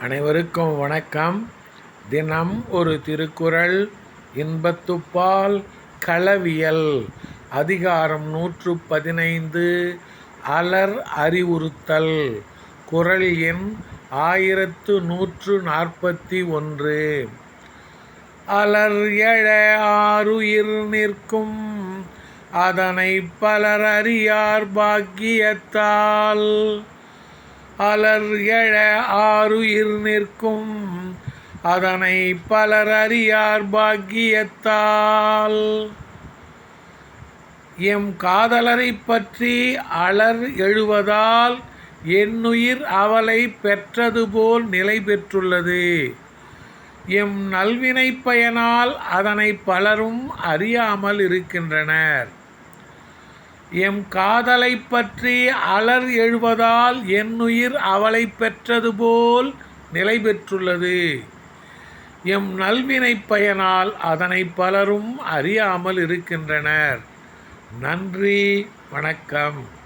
அனைவருக்கும் வணக்கம். தினம் ஒரு திருக்குறள் இன்பத்துப்பால் களவியல் அதிகாரம் நூற்று பதினைந்து அலர் அறிவுறுத்தல் குரல் எண் ஆயிரத்து நூற்று நாற்பத்தி ஒன்று. அலர் எழ ஆறுயிர் நிற்கும் அதனை பலர் அறியார் பாக்கியத்தால். அலர் எழ ஆருயிர் நிற்கும். அதனை பலர் அறியார் பாக்கியத்தால். எம் காதலரைப் பற்றி அலர் எழுவதால் என்னுயிர் அவளை பெற்றது போல் நிலை பெற்றுள்ளது. எம் நல்வினை பயனால் அதனை பலரும் அறியாமல் இருக்கின்றனர். எம் காதலைப் பற்றி அலர் எழுவதால் என்னுயிர் அவளை பெற்றது போல் நிலை பெற்றுள்ளது. எம் நல்வினைப் பயனால் அதனை பலரும் அறியாமல் இருக்கின்றனர். நன்றி வணக்கம்.